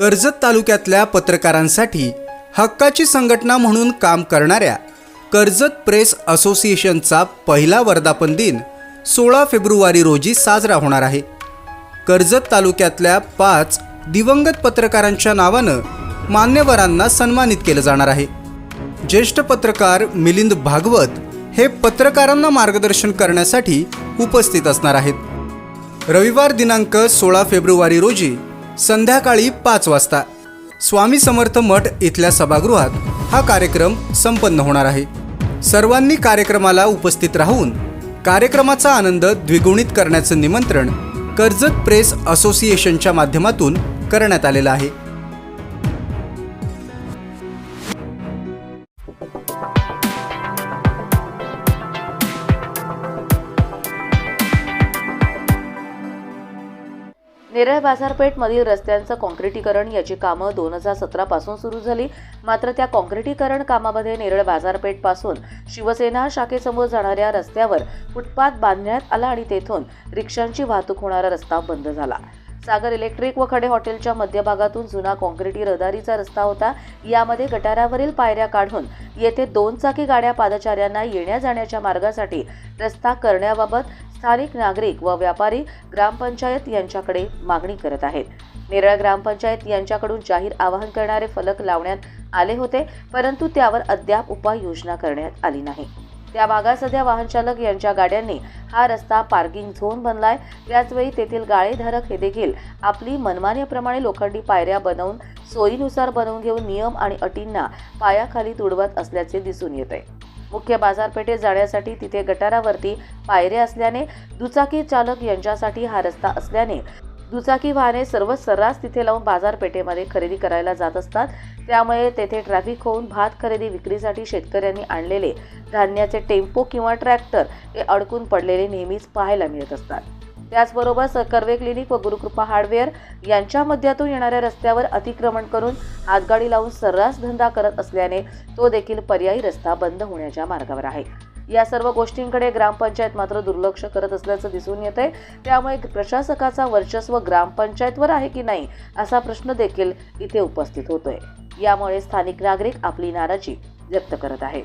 कर्जत तालुक्यातल्या पत्रकारांसाठी हक्काची संघटना म्हणून काम करणाऱ्या कर्जत प्रेस असोसिएशनचा पहिला वर्धापन दिन सोळा फेब्रुवारी रोजी साजरा होणार आहे. कर्जत तालुक्यातल्या पाच दिवंगत पत्रकारांच्या नावानं मान्यवरांना सन्मानित केलं जाणार आहे. ज्येष्ठ पत्रकार मिलिंद भागवत हे पत्रकारांना मार्गदर्शन करण्यासाठी उपस्थित असणार आहेत. रविवार दिनांक सोळा फेब्रुवारी रोजी संध्याकाळी पाच वाजता. स्वामी समर्थ मठ इथल्या सभागृहात हा कार्यक्रम संपन्न होणार आहे. सर्वांनी कार्यक्रमाला उपस्थित राहून कार्यक्रमाचा आनंद द्विगुणित करण्याचं निमंत्रण कर्जत प्रेस असोसिएशनच्या माध्यमातून करण्यात आलेलं आहे. नेरळ बाजारपेठमधील रस्त्यांचं काँक्रिटीकरण याची कामं दोन हजार सतरापासून सुरू झाली. मात्र त्या काँक्रिटीकरण कामामध्ये नेरळ बाजारपेठपासून शिवसेना शाखेसमोर जाणाऱ्या रस्त्यावर फुटपाथ बांधण्यात आला आणि तेथून रिक्षांची वाहतूक होणारा रस्ता बंद झाला. सागर इलेक्ट्रिक व खडे हॉटेलच्या मध्यभागातून जुना काँक्रिटी रहदारीचा रस्ता होता. यामध्ये गटारावरील पायऱ्या काढून येथे दोन चाकी गाड्या पादचाऱ्यांना येण्या जाण्याच्या मार्गासाठी रस्ता करण्याबाबत स्थानिक नागरिक व व्यापारी ग्रामपंचायत यांच्याकडे मागणी करत आहेत. नेरळ ग्रामपंचायत यांच्याकडून जाहीर आवाहन करणारे फलक लावण्यात आले होते परंतु त्यावर अद्याप उपाययोजना करण्यात आली नाही. त्या भागात सध्या वाहनचालक यांच्या गाड्यांनी हा रस्ता पार्किंग झोन बनलाय. त्याचवेळी तेथील गाळेधारक हे देखील आपली मनमान्याप्रमाणे लोखंडी पायऱ्या बनवून सोयीनुसार बनवून घेऊन नियम आणि अटींना पायाखाली तुडवत असल्याचे दिसून येते मुख्य बाजारपेठेत जाण्यासाठी तिथे गटारावरती पायऱ्या असल्याने दुचाकी चालक यांच्यासाठी हा रस्ता असल्याने दुचाकी वाहने सर्व सर्रास तिथे लावून बाजारपेठेमध्ये खरेदी करायला जात असतात. त्यामुळे तेथे ट्रॅफिक होऊन भात खरेदी विक्रीसाठी शेतकऱ्यांनी आणलेले धान्याचे टेम्पो किंवा ट्रॅक्टर हे अडकून पडलेले नेहमीच पाहायला मिळत असतात. त्याचबरोबर कर्वे क्लिनिक व गुरुकृपा हार्डवेअर यांच्या मध्यातून येणाऱ्या रस्त्यावर अतिक्रमण करून हातगाडी लावून सर्रास धंदा करत असल्याने तो देखील पर्यायी रस्ता बंद होण्याच्या मार्गावर आहे. या सर्व गोष्टींकडे ग्रामपंचायत मात्र दुर्लक्ष करत असल्याचं दिसून येत आहे त्यामुळे प्रशासकाचा वर्चस्व ग्रामपंचायतवर आहे की नाही असा प्रश्न देखील इथे उपस्थित होतोय. यामुळे स्थानिक नागरिक आपली नाराजी व्यक्त करत आहेत.